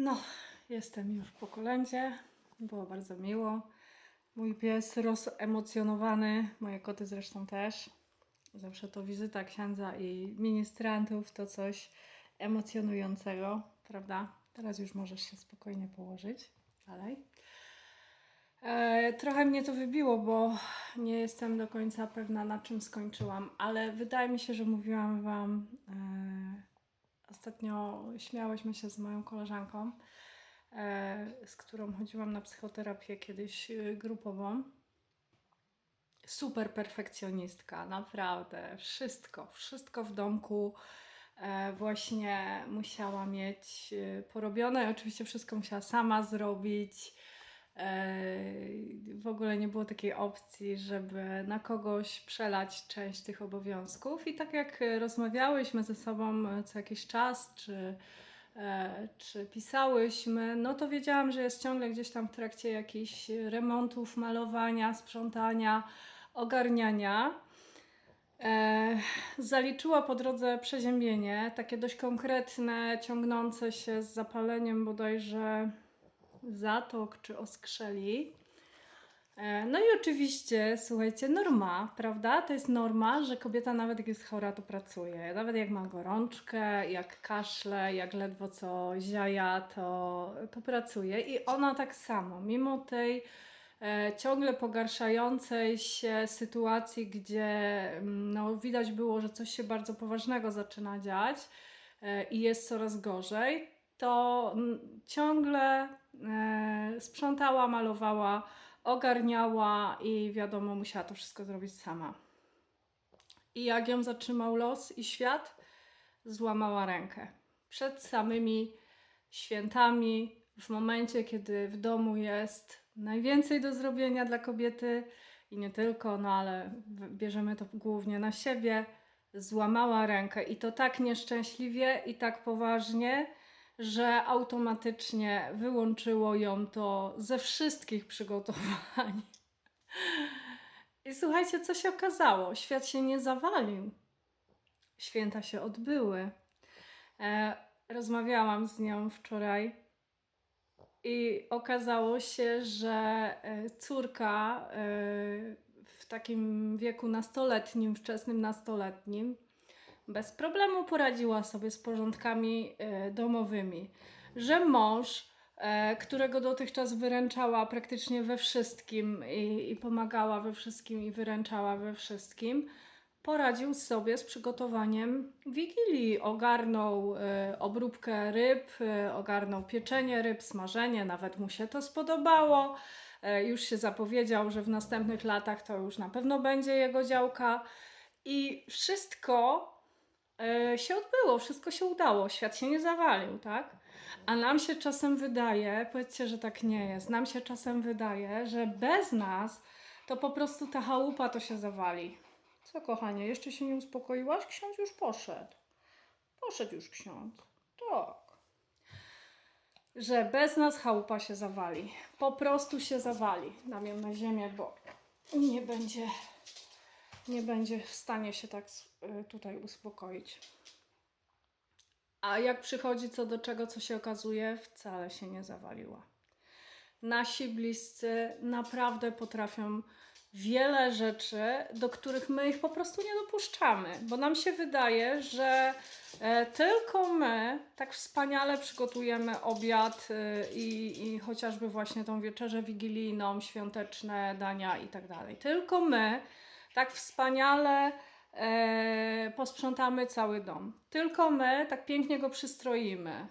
No, jestem już po kolędzie. Było bardzo miło. Mój pies rozemocjonowany, moje koty zresztą też. Zawsze to wizyta księdza i ministrantów to coś emocjonującego, prawda? Teraz już możesz się spokojnie położyć. Dalej. E, trochę mnie to wybiło, bo nie jestem do końca pewna, na czym skończyłam, ale wydaje mi się, że mówiłam Wam. E, ostatnio śmiałyśmy się z moją koleżanką, e, z którą chodziłam na psychoterapię kiedyś e, grupową. Super perfekcjonistka, naprawdę. Wszystko, wszystko w domku e, właśnie musiała mieć porobione. Oczywiście wszystko musiała sama zrobić. E, W ogóle nie było takiej opcji, żeby na kogoś przelać część tych obowiązków. I tak jak rozmawiałyśmy ze sobą co jakiś czas, czy, e, czy pisałyśmy, no to wiedziałam, że jest ciągle gdzieś tam w trakcie jakichś remontów, malowania, sprzątania, ogarniania. E, zaliczyła po drodze przeziębienie, takie dość konkretne, ciągnące się z zapaleniem bodajże zatok czy oskrzeli. E, No i oczywiście, słuchajcie, norma, prawda? To jest norma, że kobieta nawet jak jest chora, to pracuje. Nawet jak ma gorączkę, jak kaszle, jak ledwo co ziaja, to, to pracuje. I ona tak samo, mimo tej e, ciągle pogarszającej się sytuacji, gdzie mm, no, widać było, że coś się bardzo poważnego zaczyna dziać e, i jest coraz gorzej, to mm, ciągle e, sprzątała, malowała, ogarniała i wiadomo, musiała to wszystko zrobić sama. I jak ją zatrzymał los i świat, złamała rękę. Przed samymi świętami, w momencie, kiedy w domu jest najwięcej do zrobienia dla kobiety i nie tylko, no ale bierzemy to głównie na siebie, złamała rękę i to tak nieszczęśliwie i tak poważnie, że automatycznie wyłączyło ją to ze wszystkich przygotowań. I słuchajcie, co się okazało? Świat się nie zawalił. Święta się odbyły. E, rozmawiałam z nią wczoraj i okazało się, że e, córka e, w takim wieku nastoletnim, wczesnym nastoletnim, bez problemu poradziła sobie z porządkami e, domowymi. Że mąż, e, którego dotychczas wyręczała praktycznie we wszystkim i, i pomagała we wszystkim i wyręczała we wszystkim, poradził sobie z przygotowaniem wigilii. Ogarnął e, obróbkę ryb, ogarnął pieczenie ryb, smażenie, nawet mu się to spodobało. Już się zapowiedział, że w następnych latach to już na pewno będzie jego działka. I wszystko się odbyło, wszystko się udało, świat się nie zawalił, tak? A nam się czasem wydaje, powiedzcie, że tak nie jest, nam się czasem wydaje, że bez nas to po prostu ta chałupa to się zawali. Co kochanie, jeszcze się nie uspokoiłaś? Ksiądz już poszedł. Poszedł już ksiądz. Tak. Że bez nas chałupa się zawali. Po prostu się zawali. Dam ją na ziemię, bo nie będzie, nie będzie w stanie się tak tutaj uspokoić. A jak przychodzi co do czego, co się okazuje, wcale się nie zawaliła. Nasi bliscy naprawdę potrafią wiele rzeczy, do których my ich po prostu nie dopuszczamy, bo nam się wydaje, że e, tylko my tak wspaniale przygotujemy obiad e, i, i chociażby właśnie tą wieczerzę wigilijną, świąteczne dania i tak dalej. Tylko my tak wspaniale e, posprzątamy cały dom. Tylko my tak pięknie go przystroimy.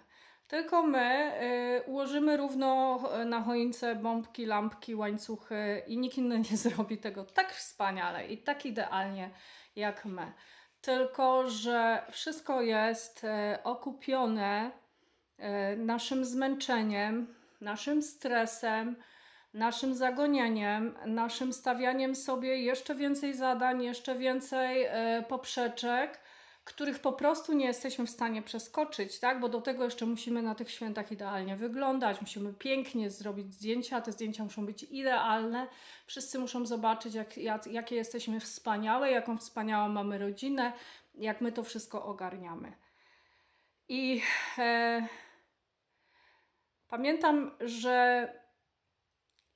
Tylko my y, ułożymy równo y, na choince bombki, lampki, łańcuchy i nikt inny nie zrobi tego tak wspaniale i tak idealnie jak my. Tylko, że wszystko jest y, okupione naszym zmęczeniem, naszym stresem, naszym zagonieniem, naszym stawianiem sobie jeszcze więcej zadań, jeszcze więcej y, poprzeczek których po prostu nie jesteśmy w stanie przeskoczyć, tak? Bo do tego jeszcze musimy na tych świętach idealnie wyglądać, musimy pięknie zrobić zdjęcia, te zdjęcia muszą być idealne. Wszyscy muszą zobaczyć, jak, jak, jakie jesteśmy wspaniałe, jaką wspaniałą mamy rodzinę, jak my to wszystko ogarniamy. I e, Pamiętam, że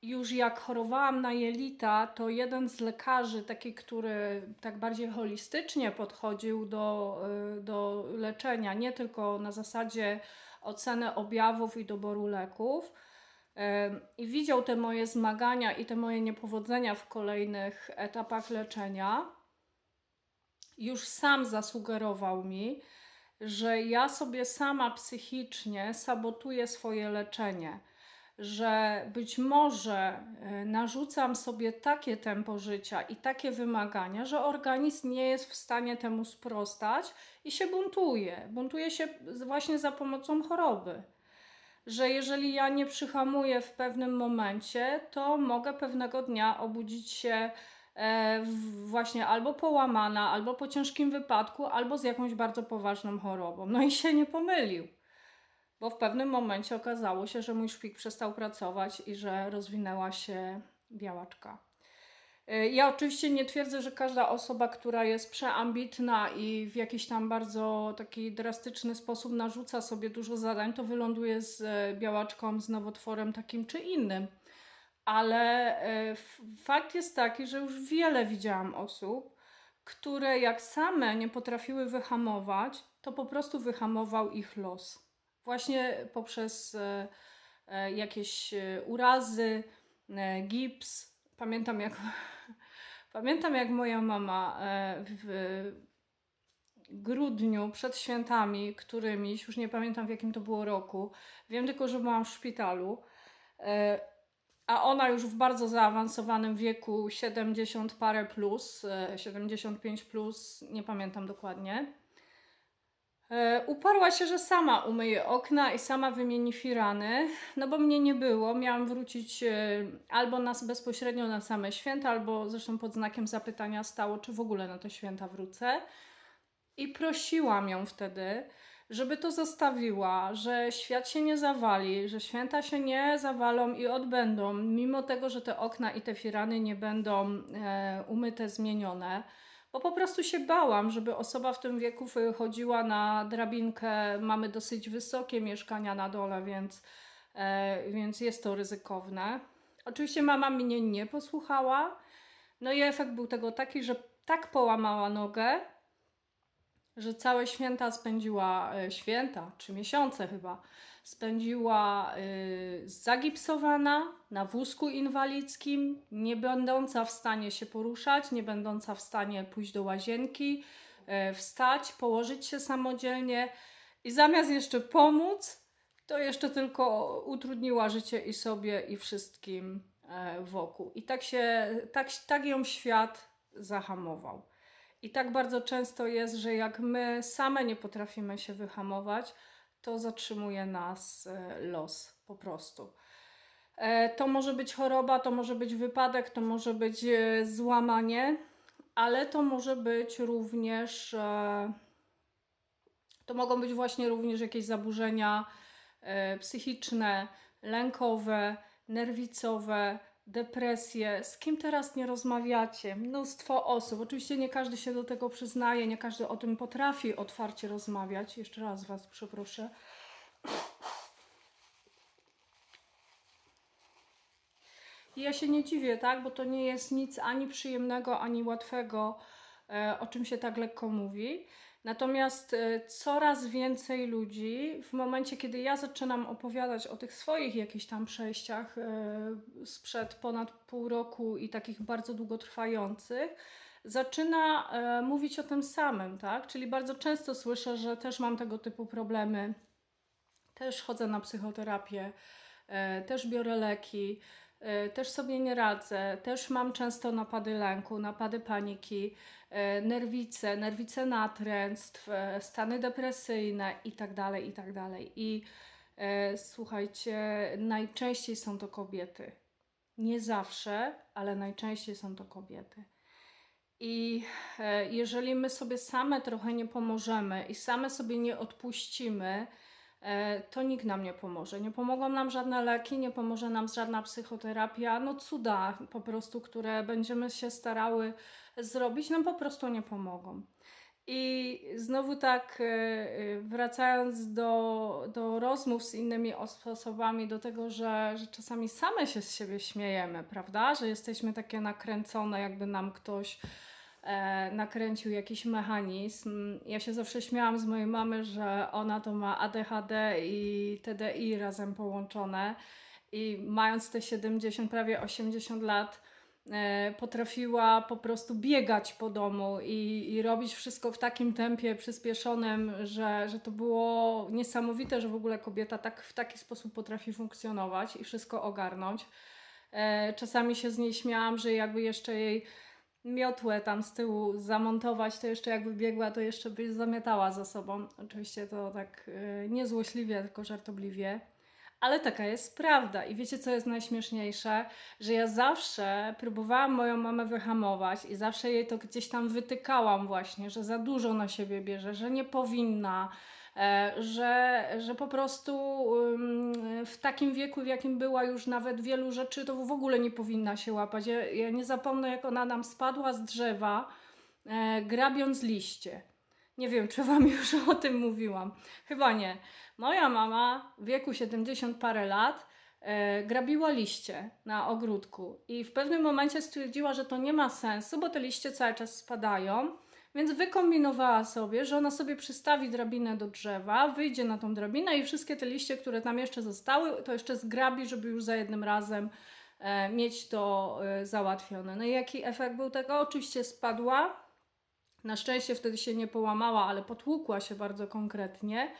już jak chorowałam na jelita, to jeden z lekarzy, taki, który tak bardziej holistycznie podchodził do, y, do leczenia, nie tylko na zasadzie oceny objawów i doboru leków, y, i widział te moje zmagania i te moje niepowodzenia w kolejnych etapach leczenia, już sam zasugerował mi, że ja sobie sama psychicznie sabotuję swoje leczenie, że być może e, narzucam sobie takie tempo życia i takie wymagania, że organizm nie jest w stanie temu sprostać i się buntuje. Buntuje się właśnie za pomocą choroby. Że jeżeli ja nie przyhamuję w pewnym momencie, to mogę pewnego dnia obudzić się e, właśnie albo połamana, albo po ciężkim wypadku, albo z jakąś bardzo poważną chorobą. No i się nie pomylił, bo w pewnym momencie okazało się, że mój szpik przestał pracować i że rozwinęła się białaczka. Y, Ja oczywiście nie twierdzę, że każda osoba, która jest przeambitna i w jakiś tam bardzo taki drastyczny sposób narzuca sobie dużo zadań, to wyląduje z e, białaczką, z nowotworem takim czy innym. Ale e, fakt jest taki, że już wiele widziałam osób, które jak same nie potrafiły wyhamować, to po prostu wyhamował ich los. Właśnie poprzez e, e, jakieś e, urazy, gips. Pamiętam jak, pamiętam jak moja mama w grudniu przed świętami, którymiś, już nie pamiętam w jakim to było roku, wiem tylko, że byłam w szpitalu, a ona już w bardzo zaawansowanym wieku, 70 parę plus, e, 75 plus, nie pamiętam dokładnie. E, Uparła się, że sama umyje okna i sama wymieni firany, no bo mnie nie było. Miałam wrócić e, albo nas bezpośrednio na same święta, albo zresztą pod znakiem zapytania stało, czy w ogóle na te święta wrócę. I prosiłam ją wtedy, żeby to zostawiła, że świat się nie zawali, że święta się nie zawalą i odbędą, mimo tego, że te okna i te firany nie będą e, umyte, zmienione. Bo po prostu się bałam, żeby osoba w tym wieku wychodziła na drabinkę. Mamy dosyć wysokie mieszkania na dole, więc, e, więc jest to ryzykowne. Oczywiście mama mnie nie posłuchała. No i efekt był tego taki, że tak połamała nogę, że całe święta spędziła, e, święta, trzy miesiące chyba, spędziła y, zagipsowana na wózku inwalidzkim, nie będąca w stanie się poruszać, nie będąca w stanie pójść do łazienki, e, wstać, położyć się samodzielnie i zamiast jeszcze pomóc, to jeszcze tylko utrudniła życie i sobie, i wszystkim e, wokół. I tak się, tak, tak ją świat zahamował. I tak bardzo często jest, że jak my same nie potrafimy się wyhamować, to zatrzymuje nas e, los po prostu. E, To może być choroba, to może być wypadek, to może być e, złamanie, ale to może być również. To mogą być właśnie również jakieś zaburzenia psychiczne, lękowe, nerwicowe, depresje. Z kim teraz nie rozmawiacie? Mnóstwo osób. Oczywiście nie każdy się do tego przyznaje, nie każdy o tym potrafi otwarcie rozmawiać. Jeszcze raz Was przeproszę. I ja się nie dziwię, tak? Bo to nie jest nic ani przyjemnego, ani łatwego, e, o czym się tak lekko mówi. Natomiast e, coraz więcej ludzi, w momencie, kiedy ja zaczynam opowiadać o tych swoich jakichś tam przejściach e, sprzed ponad pół roku i takich bardzo długotrwających, zaczyna e, mówić o tym samym, tak? Czyli bardzo często słyszę, że też mam tego typu problemy, też chodzę na psychoterapię, też biorę leki, też sobie nie radzę, też mam często napady lęku, napady paniki, e, nerwice, nerwice natręctw, e, stany depresyjne itd., itd. I e, słuchajcie, najczęściej są to kobiety. Nie zawsze, ale najczęściej są to kobiety. I e, jeżeli my sobie same trochę nie pomożemy i same sobie nie odpuścimy, e, to nikt nam nie pomoże. Nie pomogą nam żadne leki, nie pomoże nam żadna psychoterapia. No cuda po prostu, które będziemy się starały zrobić, nam po prostu nie pomogą. I znowu tak e, e, wracając do, do rozmów z innymi os- osobami, do tego, że, że czasami same się z siebie śmiejemy, prawda? Że jesteśmy takie nakręcone, jakby nam ktoś e, nakręcił jakiś mechanizm. Ja się zawsze śmiałam z mojej mamy, że ona to ma ADHD i TDI razem połączone. I mając te 70, prawie 80 lat, e, potrafiła po prostu biegać po domu i, i robić wszystko w takim tempie przyspieszonym, że, że to było niesamowite, że w ogóle kobieta tak w taki sposób potrafi funkcjonować i wszystko ogarnąć. E, czasami się z niej śmiałam, że jakby jeszcze jej miotłę tam z tyłu zamontować, to jeszcze jakby biegła, to jeszcze by zamiatała za sobą. Oczywiście to tak e, nie złośliwie, tylko żartobliwie. Ale taka jest prawda. I wiecie, co jest najśmieszniejsze? Że ja zawsze próbowałam moją mamę wyhamować i zawsze jej to gdzieś tam wytykałam właśnie, że za dużo na siebie bierze, że nie powinna, że, że po prostu w takim wieku, w jakim była już nawet wielu rzeczy, to w ogóle nie powinna się łapać. Ja, ja nie zapomnę, jak ona nam spadła z drzewa, e, grabiąc liście. Nie wiem, czy wam już o tym mówiłam. Chyba nie. Moja mama w wieku 70 parę lat e, grabiła liście na ogródku i w pewnym momencie stwierdziła, że to nie ma sensu, bo te liście cały czas spadają. Więc wykombinowała sobie, że ona sobie przystawi drabinę do drzewa, wyjdzie na tą drabinę i wszystkie te liście, które tam jeszcze zostały, to jeszcze zgrabi, żeby już za jednym razem e, mieć to e, załatwione. No i jaki efekt był tego? Oczywiście spadła. Na szczęście wtedy się nie połamała, ale potłukła się bardzo konkretnie.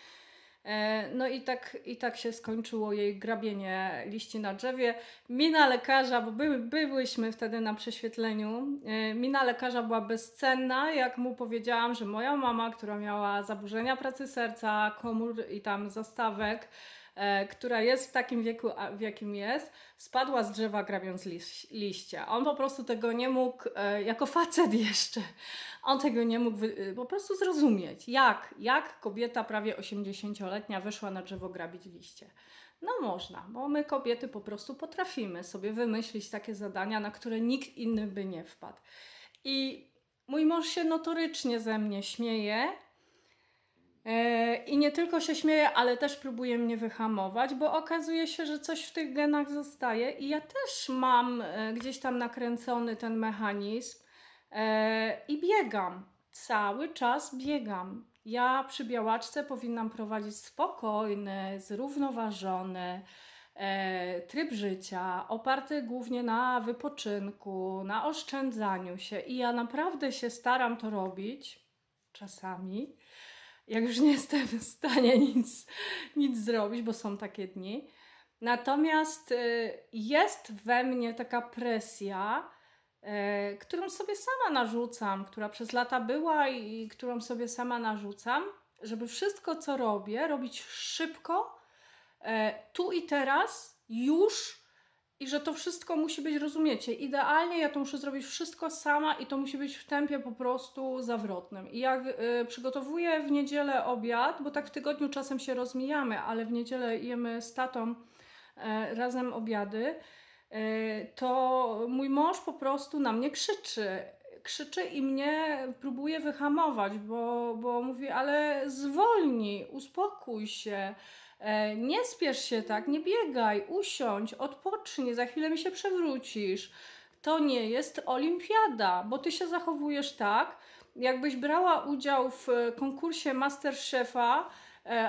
E, No i tak, i tak się skończyło jej grabienie liści na drzewie. Mina lekarza, bo były, byłyśmy wtedy na prześwietleniu, e, mina lekarza była bezcenna, jak mu powiedziałam, że moja mama, która miała zaburzenia pracy serca, komór i tam zastawek, e, która jest w takim wieku, w jakim jest, spadła z drzewa grabiąc liś, liście. On po prostu tego nie mógł, jako facet jeszcze, on tego nie mógł y, po prostu zrozumieć, jak, jak kobieta prawie 80-letnia wyszła na drzewo grabić liście. No można, bo my kobiety po prostu potrafimy sobie wymyślić takie zadania, na które nikt inny by nie wpadł. I mój mąż się notorycznie ze mnie śmieje. E, I nie tylko się śmieje, ale też próbuje mnie wyhamować, bo okazuje się, że coś w tych genach zostaje i ja też mam e, gdzieś tam nakręcony ten mechanizm i biegam. Cały czas biegam. Ja przy białaczce powinnam prowadzić spokojny, zrównoważony e, tryb życia, oparty głównie na wypoczynku, na oszczędzaniu się i ja naprawdę się staram to robić czasami jak już nie jestem w stanie nic, nic zrobić, bo są takie dni. Natomiast y, jest we mnie taka presja, którą sobie sama narzucam, która przez lata była i, którą sobie sama narzucam, żeby wszystko, co robię, robić szybko, e, tu i teraz, już i że to wszystko musi być, rozumiecie, idealnie ja to muszę zrobić wszystko sama i to musi być w tempie po prostu zawrotnym. I jak y, przygotowuję w niedzielę obiad, bo tak w tygodniu czasem się rozmijamy, ale w niedzielę jemy z tatą e, razem obiady, e, to mój mąż po prostu na mnie krzyczy. Krzyczy i mnie próbuje wyhamować, bo, bo mówi, ale zwolnij, uspokój się. E, Nie spiesz się tak, nie biegaj, usiądź, odpocznij, za chwilę mi się przewrócisz. To nie jest olimpiada, bo ty się zachowujesz tak, jakbyś brała udział w konkursie Masterchefa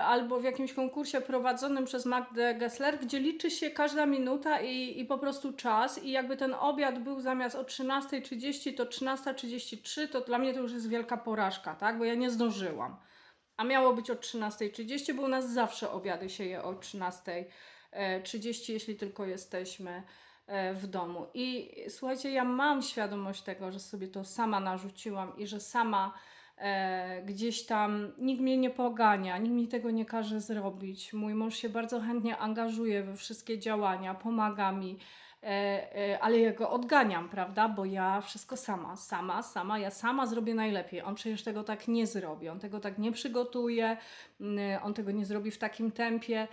albo w jakimś konkursie prowadzonym przez Magdę Gessler, gdzie liczy się każda minuta i, i po prostu czas i jakby ten obiad był zamiast o 13.30 to 13.33, to dla mnie to już jest wielka porażka, tak? Bo ja nie zdążyłam a miało być o 13.30, bo u nas zawsze obiady się je o 13.30, jeśli tylko jesteśmy e, w domu. I słuchajcie, ja mam świadomość tego, że sobie to sama narzuciłam i że sama e, gdzieś tam nikt mnie nie pogania, nikt mi tego nie każe zrobić. Mój mąż się bardzo chętnie angażuje we wszystkie działania, pomaga mi. E, e, ale ja go odganiam, prawda? Bo ja wszystko sama, sama, sama, ja sama zrobię najlepiej. On przecież tego tak nie zrobi, on tego tak nie przygotuje, mm, on tego nie zrobi w takim tempie.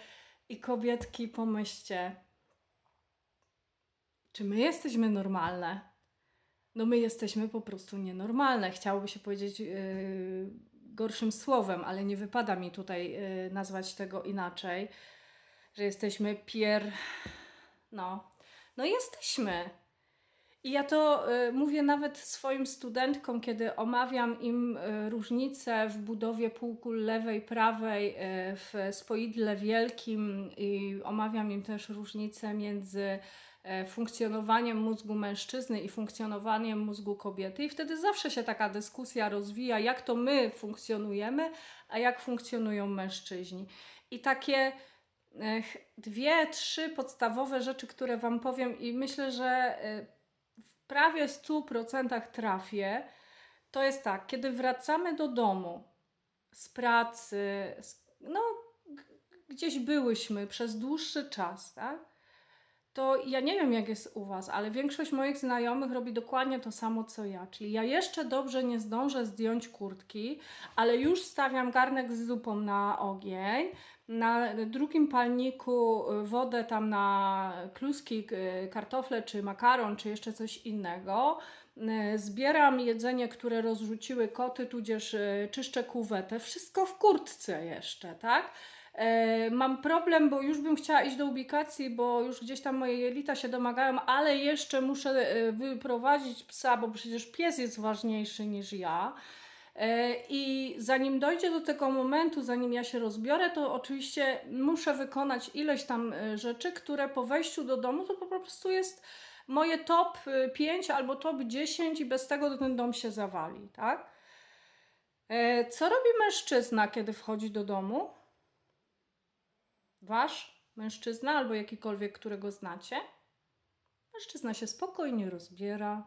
I kobietki, pomyślcie, czy my jesteśmy normalne? No my jesteśmy po prostu nienormalne. Chciałoby się powiedzieć yy, gorszym słowem, ale nie wypada mi tutaj yy, nazwać tego inaczej, że jesteśmy pier... No, no jesteśmy. I ja to y, mówię nawet swoim studentkom, kiedy omawiam im y, różnice w budowie półkul lewej, prawej y, w spoidle wielkim i omawiam im też różnice między funkcjonowaniem mózgu mężczyzny i funkcjonowaniem mózgu kobiety. I wtedy zawsze się taka dyskusja rozwija, jak to my funkcjonujemy, a jak funkcjonują mężczyźni. I takie Ech, dwie, trzy podstawowe rzeczy, które Wam powiem, i myślę, że y, w prawie 100% trafię. To jest tak, kiedy wracamy do domu z pracy, no gdzieś byłyśmy przez dłuższy czas, tak? To ja nie wiem, jak jest u Was, ale większość moich znajomych robi dokładnie to samo co ja. Czyli ja jeszcze dobrze nie zdążę zdjąć kurtki, ale już stawiam garnek z zupą na ogień, na drugim palniku wodę tam na kluski, kartofle czy makaron, czy jeszcze coś innego. Y, Zbieram jedzenie, które rozrzuciły koty, tudzież y, czyszczę kuwetę. Wszystko w kurtce jeszcze, tak? E, Mam problem, bo już bym chciała iść do ubikacji, bo już gdzieś tam moje jelita się domagają, ale jeszcze muszę e, wyprowadzić psa, bo przecież pies jest ważniejszy niż ja. E, I zanim dojdzie do tego momentu, zanim ja się rozbiorę, to oczywiście muszę wykonać ileś tam rzeczy, które po wejściu do domu to po prostu jest moje top e, 5 albo top 10 i bez tego ten dom się zawali, tak? Co robi mężczyzna, kiedy wchodzi do domu? Wasz mężczyzna albo jakikolwiek, którego znacie? Mężczyzna się spokojnie rozbiera.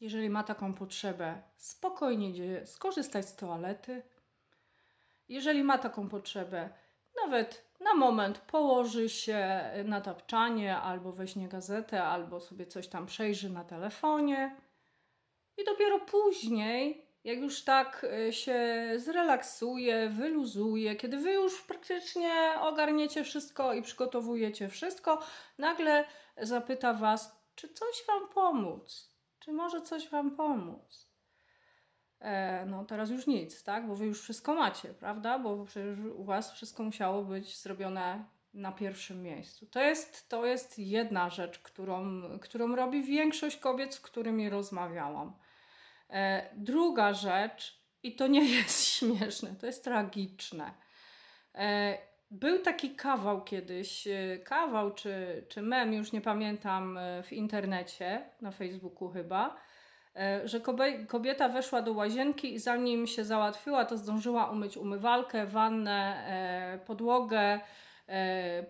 Jeżeli ma taką potrzebę, spokojnie idzie skorzystać z toalety. Jeżeli ma taką potrzebę, nawet na moment położy się na tapczanie, albo weźmie gazetę, albo sobie coś tam przejrzy na telefonie. I dopiero później, jak już tak y, się zrelaksuje, wyluzuje, kiedy wy już praktycznie ogarniecie wszystko i przygotowujecie wszystko, nagle zapyta was, czy coś wam pomóc? Czy może coś wam pomóc? E, no teraz już nic, tak? Bo wy już wszystko macie, prawda? Bo przecież u was wszystko musiało być zrobione na pierwszym miejscu. To jest, to jest jedna rzecz, którą, którą robi większość kobiet, z którymi rozmawiałam. E, druga rzecz, i to nie jest śmieszne, to jest tragiczne. E, był taki kawał kiedyś, e, kawał czy, czy mem, już nie pamiętam, w internecie, na Facebooku chyba, że kobieta weszła do łazienki i zanim się załatwiła, to zdążyła umyć umywalkę, wannę, podłogę,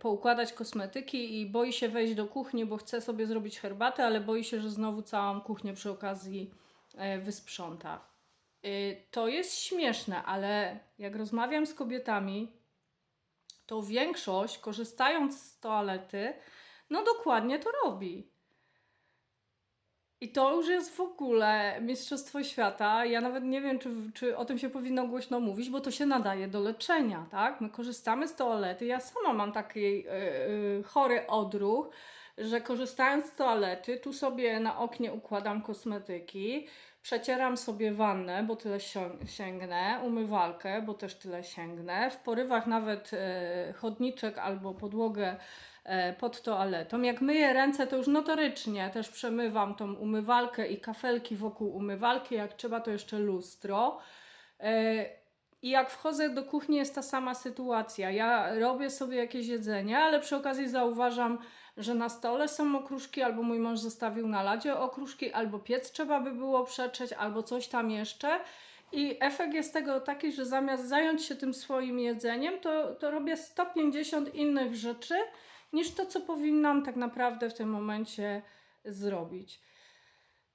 poukładać kosmetyki i boi się wejść do kuchni, bo chce sobie zrobić herbatę, ale boi się, że znowu całą kuchnię przy okazji wysprząta. Y, To jest śmieszne, ale jak rozmawiam z kobietami, to większość, korzystając z toalety, no dokładnie to robi. I to już jest w ogóle Mistrzostwo Świata. Ja nawet nie wiem, czy, czy o tym się powinno głośno mówić, bo to się nadaje do leczenia, tak? My korzystamy z toalety. Ja sama mam taki yy, yy, chory odruch, że korzystając z toalety, tu sobie na oknie układam kosmetyki, przecieram sobie wannę, bo tyle sięgnę, umywalkę, bo też tyle sięgnę, w porywach nawet e, chodniczek albo podłogę e, pod toaletą. Jak myję ręce, to już notorycznie też przemywam tą umywalkę i kafelki wokół umywalki, jak trzeba to jeszcze lustro. E, I jak wchodzę do kuchni, jest ta sama sytuacja. Ja robię sobie jakieś jedzenie, ale przy okazji zauważam, że na stole są okruszki, albo mój mąż zostawił na ladzie okruszki, albo piec trzeba by było przetrzeć, albo coś tam jeszcze. I efekt jest tego taki, że zamiast zająć się tym swoim jedzeniem, to, to robię 150 innych rzeczy, niż to, co powinnam tak naprawdę w tym momencie zrobić.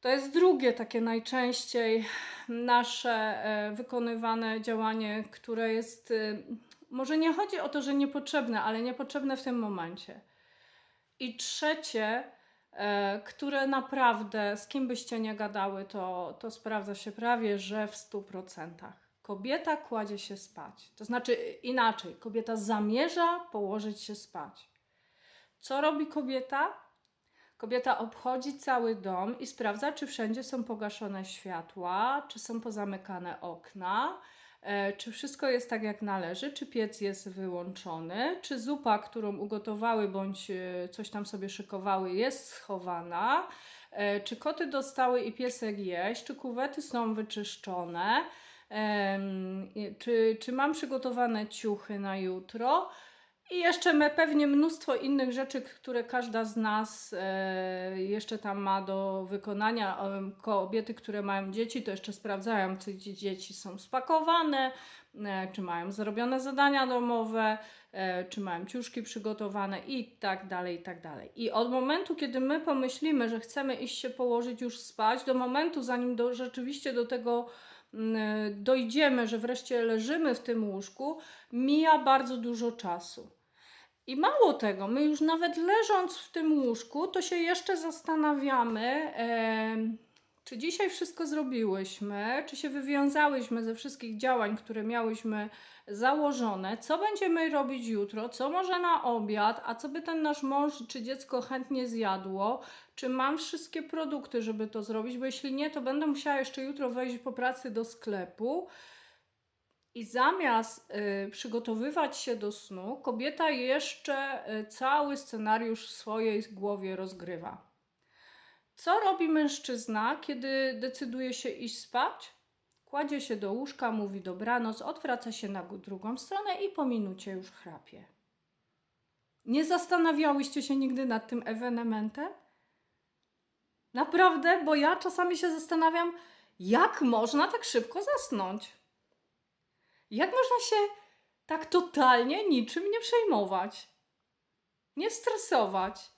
To jest drugie takie najczęściej nasze e, wykonywane działanie, które jest, e, może nie chodzi o to, że niepotrzebne, ale niepotrzebne w tym momencie. I trzecie, e, które naprawdę, z kim byście nie gadały, to, to sprawdza się prawie, że w 100%. Kobieta kładzie się spać. To znaczy inaczej, kobieta zamierza położyć się spać. Co robi kobieta? Kobieta obchodzi cały dom i sprawdza, czy wszędzie są pogaszone światła, czy są pozamykane okna, czy wszystko jest tak jak należy, czy piec jest wyłączony, czy zupa, którą ugotowały bądź e, coś tam sobie szykowały, jest schowana, e, czy koty dostały i piesek jeść, czy kuwety są wyczyszczone, czy, czy mam przygotowane ciuchy na jutro. I jeszcze pewnie mnóstwo innych rzeczy, które każda z nas e, jeszcze tam ma do wykonania. Kobiety, które mają dzieci, to jeszcze sprawdzają, czy dzie- dzieci są spakowane, e, czy mają zrobione zadania domowe, e, czy mają ciuszki przygotowane i tak dalej, i tak dalej. I od momentu, kiedy my pomyślimy, że chcemy iść się położyć, już spać, do momentu, zanim do, rzeczywiście do tego dojdziemy, że wreszcie leżymy w tym łóżku, mija bardzo dużo czasu. I mało tego, my już nawet leżąc w tym łóżku, to się jeszcze zastanawiamy, em, czy dzisiaj wszystko zrobiłyśmy, czy się wywiązałyśmy ze wszystkich działań, które miałyśmy założone, co będziemy robić jutro, co może na obiad, a co by ten nasz mąż czy dziecko chętnie zjadło, czy mam wszystkie produkty, żeby to zrobić, bo jeśli nie, to będę musiała jeszcze jutro wejść po pracy do sklepu. I zamiast y, przygotowywać się do snu, kobieta jeszcze y, cały scenariusz w swojej głowie rozgrywa. Co robi mężczyzna, kiedy decyduje się iść spać? Kładzie się do łóżka, mówi dobranoc, odwraca się na drugą stronę i po minucie już chrapie. Nie zastanawiałyście się nigdy nad tym ewenementem? Naprawdę, bo ja czasami się zastanawiam, jak można tak szybko zasnąć. Jak można się tak totalnie niczym nie przejmować? Nie stresować.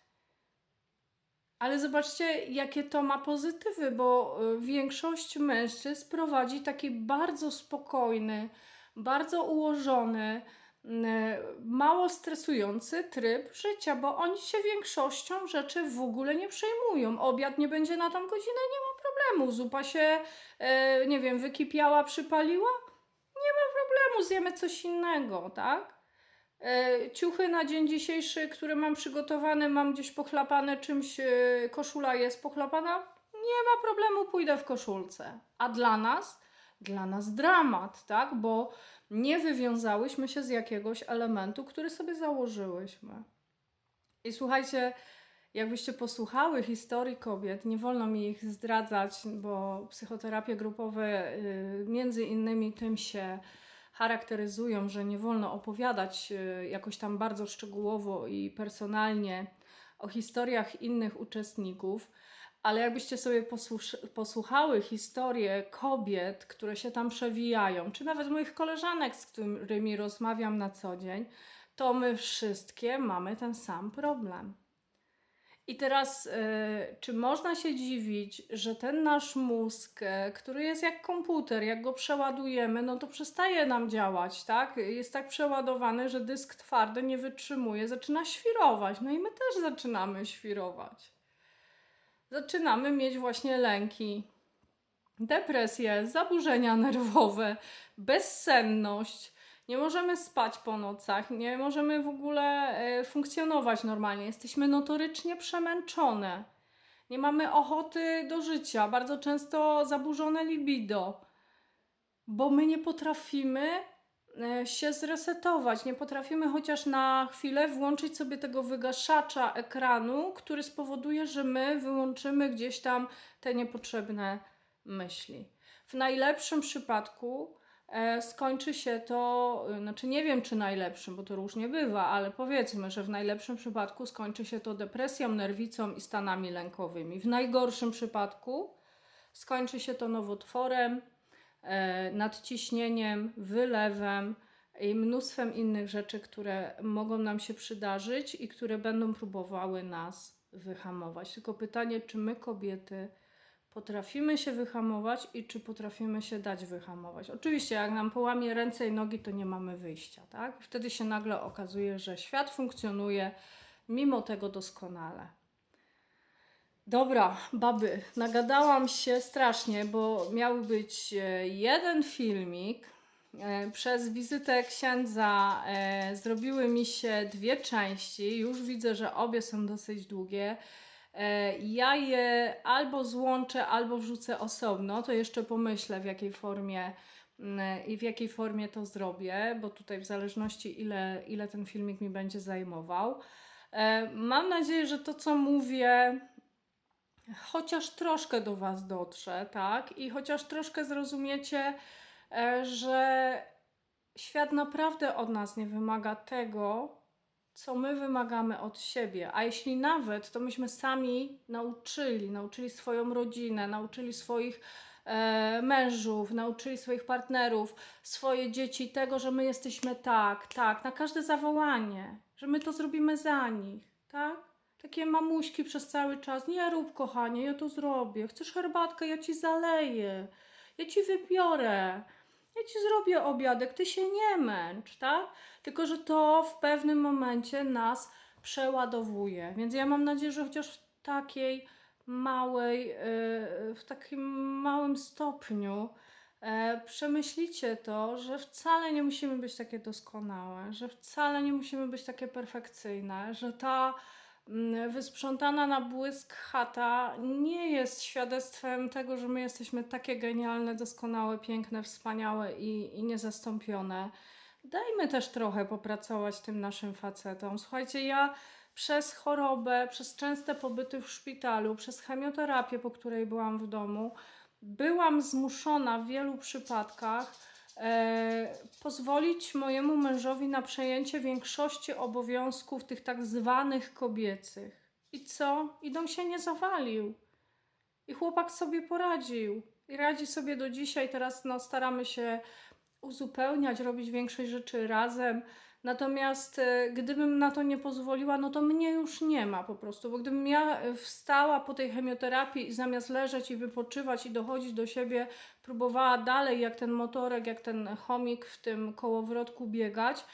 Ale zobaczcie, jakie to ma pozytywy, bo y, większość mężczyzn prowadzi taki bardzo spokojny, bardzo ułożony, mało stresujący tryb życia, bo oni się większością rzeczy w ogóle nie przejmują. Obiad nie będzie na tą godzinę, nie ma problemu. Zupa się, y, nie wiem, wykipiała, przypaliła, problemu, zjemy coś innego, tak? E, ciuchy na dzień dzisiejszy, które mam przygotowane, mam gdzieś pochlapane czymś, e, koszula jest pochlapana, nie ma problemu, pójdę w koszulce. A dla nas, dla nas dramat, tak? Bo nie wywiązałyśmy się z jakiegoś elementu, który sobie założyłyśmy. I słuchajcie, jakbyście posłuchały historii kobiet, nie wolno mi ich zdradzać, bo psychoterapie grupowe y, między innymi tym się charakteryzują, że nie wolno opowiadać y, jakoś tam bardzo szczegółowo i personalnie o historiach innych uczestników, ale jakbyście sobie posłuchały historie kobiet, które się tam przewijają, czy nawet moich koleżanek, z którymi rozmawiam na co dzień, to my wszystkie mamy ten sam problem. I teraz, e, czy można się dziwić, że ten nasz mózg, e, który jest jak komputer, jak go przeładujemy, no to przestaje nam działać, tak? Jest tak przeładowany, że dysk twardy nie wytrzymuje, zaczyna świrować. No i my też zaczynamy świrować. Zaczynamy mieć właśnie lęki, depresje, zaburzenia nerwowe, bezsenność. Nie możemy spać po nocach, nie możemy w ogóle e, funkcjonować normalnie. Jesteśmy notorycznie przemęczone. Nie mamy ochoty do życia, bardzo często zaburzone libido, bo my nie potrafimy e, się zresetować, nie potrafimy chociaż na chwilę włączyć sobie tego wygaszacza ekranu, który spowoduje, że my wyłączymy gdzieś tam te niepotrzebne myśli. W najlepszym przypadku skończy się to, y, znaczy nie wiem czy najlepszym, bo to różnie bywa, ale powiedzmy, że w najlepszym przypadku skończy się to depresją, nerwicą i stanami lękowymi. W najgorszym przypadku skończy się to nowotworem, e, nadciśnieniem, wylewem i mnóstwem innych rzeczy, które mogą nam się przydarzyć i które będą próbowały nas wyhamować. Tylko pytanie, czy my kobiety potrafimy się wyhamować i czy potrafimy się dać wyhamować. Oczywiście, jak nam połamie ręce i nogi, to nie mamy wyjścia, tak? Wtedy się nagle okazuje, że świat funkcjonuje mimo tego doskonale. Dobra, baby, nagadałam się strasznie, bo miał być e, jeden filmik. E, Przez wizytę księdza e, zrobiły mi się dwie części. Już widzę, że obie są dosyć długie. E, Ja je albo złączę, albo wrzucę osobno. To jeszcze pomyślę, w jakiej formie mm, i w jakiej formie to zrobię, bo tutaj w zależności ile, ile ten filmik mi będzie zajmował. E, Mam nadzieję, że to, co mówię, chociaż troszkę do Was dotrze, tak? I chociaż troszkę zrozumiecie, e, że świat naprawdę od nas nie wymaga tego, co my wymagamy od siebie. A jeśli nawet, to myśmy sami nauczyli, nauczyli swoją rodzinę, nauczyli swoich e, mężów, nauczyli swoich partnerów, swoje dzieci tego, że my jesteśmy tak, tak, na każde zawołanie, że my to zrobimy za nich, tak? Takie mamuśki przez cały czas. Nie rób, kochanie, ja to zrobię. Chcesz herbatkę, ja ci zaleję. Ja ci wybiorę. Ja ci zrobię obiadek, ty się nie męcz, tak? Tylko, że to w pewnym momencie nas przeładowuje. Więc ja mam nadzieję, że chociaż w takiej małej, yy, w takim małym stopniu e, przemyślicie to, że wcale nie musimy być takie doskonałe, że wcale nie musimy być takie perfekcyjne, że ta wysprzątana na błysk chata nie jest świadectwem tego, że my jesteśmy takie genialne, doskonałe, piękne, wspaniałe i, i niezastąpione. Dajmy też trochę popracować tym naszym facetom. Słuchajcie, ja przez chorobę, przez częste pobyty w szpitalu, przez chemioterapię, po której byłam w domu, byłam zmuszona w wielu przypadkach pozwolić mojemu mężowi na przejęcie większości obowiązków tych tak zwanych kobiecych. I co? I dom się nie zawalił. I chłopak sobie poradził. I radzi sobie do dzisiaj. Teraz no, staramy się uzupełniać, robić większość rzeczy razem. Natomiast e, gdybym na to nie pozwoliła, no to mnie już nie ma po prostu, bo gdybym ja e, wstała po tej chemioterapii i zamiast leżeć i wypoczywać i dochodzić do siebie, próbowała dalej jak ten motorek, jak ten chomik w tym kołowrotku biegać,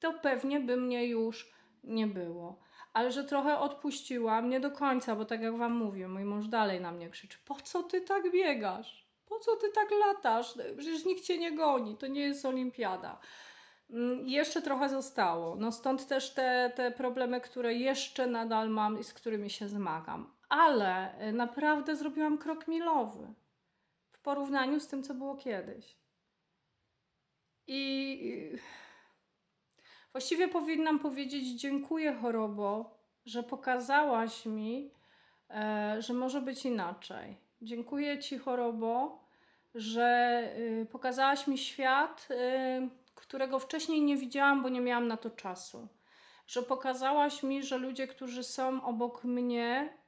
to pewnie by mnie już nie było. Ale że trochę odpuściłam, nie do końca, bo tak jak Wam mówię, mój mąż dalej na mnie krzyczy: Po co ty tak biegasz? Po co ty tak latasz? Przecież nikt cię nie goni, to nie jest olimpiada. Mm, Jeszcze trochę zostało. No stąd też te, te problemy, które jeszcze nadal mam i z którymi się zmagam. Ale y, naprawdę zrobiłam krok milowy w porównaniu z tym, co było kiedyś. I y, właściwie powinnam powiedzieć: Dziękuję, chorobo, że pokazałaś mi, e, że może być inaczej. Dziękuję Ci, chorobo, że y, pokazałaś mi świat, którego wcześniej nie widziałam, bo nie miałam na to czasu. Że pokazałaś mi, że ludzie, którzy są obok mnie,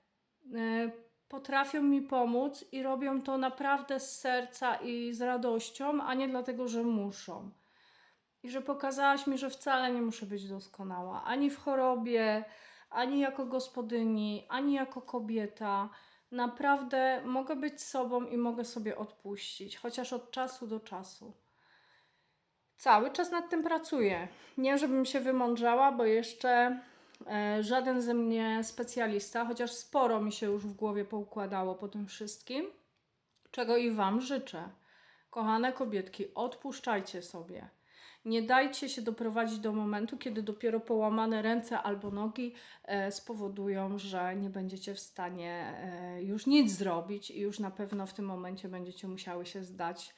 y, potrafią mi pomóc i robią to naprawdę z serca i z radością, a nie dlatego, że muszą. I że pokazałaś mi, że wcale nie muszę być doskonała ani w chorobie, ani jako gospodyni, ani jako kobieta. Naprawdę mogę być sobą i mogę sobie odpuścić, chociaż od czasu do czasu. Cały czas nad tym pracuję. Nie, żebym się wymądrzała, bo jeszcze e, żaden ze mnie specjalista, chociaż sporo mi się już w głowie poukładało po tym wszystkim, czego i Wam życzę. Kochane kobietki, odpuszczajcie sobie. Nie dajcie się doprowadzić do momentu, kiedy dopiero połamane ręce albo nogi e, spowodują, że nie będziecie w stanie e, już nic zrobić i już na pewno w tym momencie będziecie musiały się zdać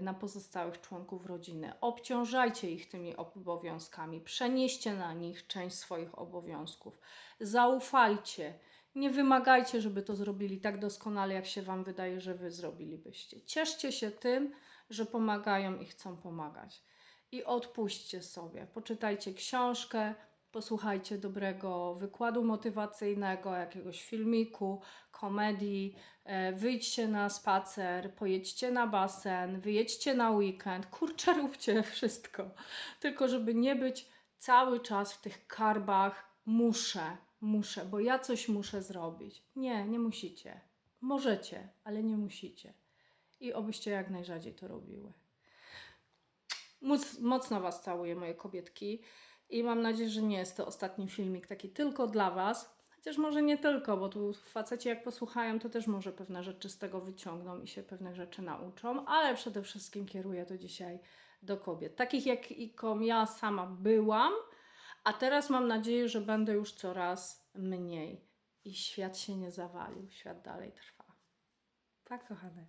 na pozostałych członków rodziny. Obciążajcie ich tymi obowiązkami, przenieście na nich część swoich obowiązków. Zaufajcie. Nie wymagajcie, żeby to zrobili tak doskonale, jak się Wam wydaje, że Wy zrobilibyście. Cieszcie się tym, że pomagają i chcą pomagać i odpuśćcie sobie. Poczytajcie książkę, posłuchajcie dobrego wykładu motywacyjnego, jakiegoś filmiku, komedii, e, wyjdźcie na spacer, pojedźcie na basen, wyjedźcie na weekend. Kurczę, róbcie wszystko. Tylko, żeby nie być cały czas w tych karbach muszę, muszę, bo ja coś muszę zrobić. Nie, nie musicie. Możecie, ale nie musicie. I obyście jak najrzadziej to robiły. Moc, mocno Was całuję, moje kobietki. I mam nadzieję, że nie jest to ostatni filmik taki tylko dla Was. Chociaż może nie tylko, bo tu faceci jak posłuchają, to też może pewne rzeczy z tego wyciągną i się pewnych rzeczy nauczą, ale przede wszystkim kieruję to dzisiaj do kobiet. Takich jak ikom ja sama byłam, a teraz mam nadzieję, że będę już coraz mniej. i świat się nie zawalił, świat dalej trwa. Tak, kochane.